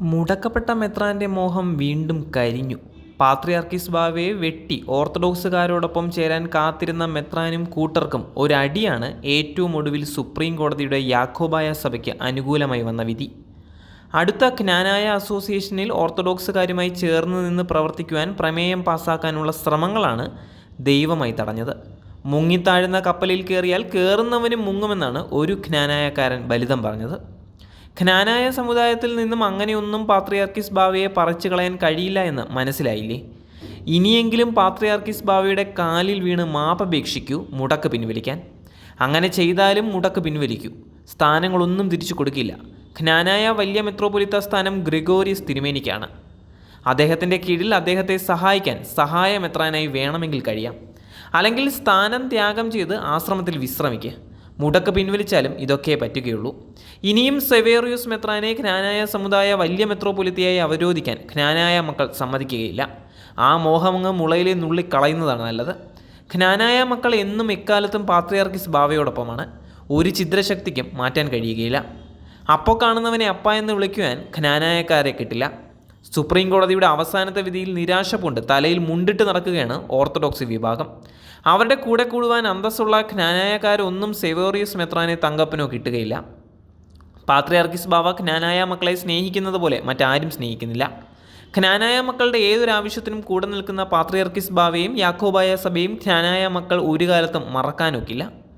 മുടക്കപ്പെട്ട മെത്രാന്റെ മോഹം വീണ്ടും കരിഞ്ഞു. പാത്രിയാർക്കിസ് ബാവയെ വെട്ടി ഓർത്തഡോക്സുകാരോടൊപ്പം ചേരാൻ കാത്തിരുന്ന മെത്രാനും കൂട്ടർക്കും ഒരടിയാണ് ഏറ്റവും ഒടുവിൽ സുപ്രീം കോടതിയുടെ യാക്കോബായ സഭയ്ക്ക് അനുകൂലമായി വന്ന വിധി. അടുത്ത ജ്ഞാനായ അസോസിയേഷനിൽ ഓർത്തഡോക്സുകാരുമായി ചേർന്ന് നിന്ന് പ്രവർത്തിക്കുവാൻ പ്രമേയം പാസാക്കാനുള്ള ശ്രമങ്ങളാണ് ദൈവമായി തടഞ്ഞത്. മുങ്ങിത്താഴുന്ന കപ്പലിൽ കയറിയാൽ കയറുന്നവനും മുങ്ങുമെന്നാണ് ഒരു ജ്ഞാനായക്കാരൻ ബലിതം പറഞ്ഞത്. ജ്ഞാനായ സമുദായത്തിൽ നിന്നും അങ്ങനെയൊന്നും പാത്രിയാർക്കിസ് ബാവയെ പറിച്ചു കളയാൻ കഴിയില്ല എന്ന് മനസ്സിലായില്ലേ? ഇനിയെങ്കിലും പാത്രിയാർക്കിസ് ബാവയുടെ കാലിൽ വീണ് മാപ്പപേക്ഷിക്കൂ മുടക്ക് പിൻവലിക്കാൻ. അങ്ങനെ ചെയ്താലും മുടക്ക് പിൻവലിക്കൂ. സ്ഥാനങ്ങളൊന്നും തിരിച്ചു കൊടുക്കില്ല. ഖനാനായ വലിയ മെത്രോപൊലിത്ത സ്ഥാനം ഗ്രിഗോറിയസ് തിരുമേനിക്കാണ്. അദ്ദേഹത്തിന്റെ കീഴിൽ അദ്ദേഹത്തെ സഹായിക്കാൻ സഹായമെത്രാനായി വേണമെങ്കിൽ കഴിയാം. അല്ലെങ്കിൽ സ്ഥാനം ത്യാഗം ചെയ്ത് ആശ്രമത്തിൽ വിശ്രമിക്കുക മുടക്ക് പിൻവലിച്ചാലും ഇതൊക്കെ പറ്റുകയുള്ളൂ. ഇനിയും സെവേറിയൂസ് മെത്രാനെ ജ്ഞാനായ സമുദായ വലിയ മെത്രോപൊലിത്തയായി അവരോധിക്കാൻ ജ്ഞാനായ മക്കൾ സമ്മതിക്കുകയില്ല. ആ മോഹമങ്ങ് മുളയിലെ നുള്ളി കളയുന്നതാണ് നല്ലത്. ജ്ഞാനായ മക്കൾ എന്നും എക്കാലത്തും പാത്രിയാർക്കിസ് ഭാവയോടൊപ്പമാണ്. ഒരു ചിദ്രശക്തിക്കും മാറ്റാൻ കഴിയുകയില്ല. അപ്പോൾ കാണുന്നവനെ അപ്പ എന്ന് വിളിക്കുവാൻ ജ്ഞാനായക്കാരെ കിട്ടില്ല. സുപ്രീം കോടതിയുടെ അവസാനത്തെ വിധിയിൽ നിരാശ പൂണ്ട് തലയിൽ മുണ്ടിട്ട് നടക്കുകയാണ് ഓർത്തഡോക്സ് വിഭാഗം. അവരുടെ കൂടെ കൂടുവാൻ അന്തസ്സുള്ള ജ്ഞാനായക്കാരൊന്നും സെവോറിയസ് മെത്രാനെ തങ്കപ്പനോ കിട്ടുകയില്ല. പാത്രിയാർക്കിസ് ബാവ ജ്ഞാനായ മക്കളെ സ്നേഹിക്കുന്നത് പോലെ മറ്റാരും സ്നേഹിക്കുന്നില്ല. ജ്ഞാനായ മക്കളുടെ ഏതൊരാവശ്യത്തിനും കൂടെ നിൽക്കുന്ന പാത്രിയാർക്കിസ് ബാവയും യാക്കോബായ സഭയും ജ്ഞാനായ മക്കൾ ഒരു കാലത്തും മറക്കാനൊക്കില്ല.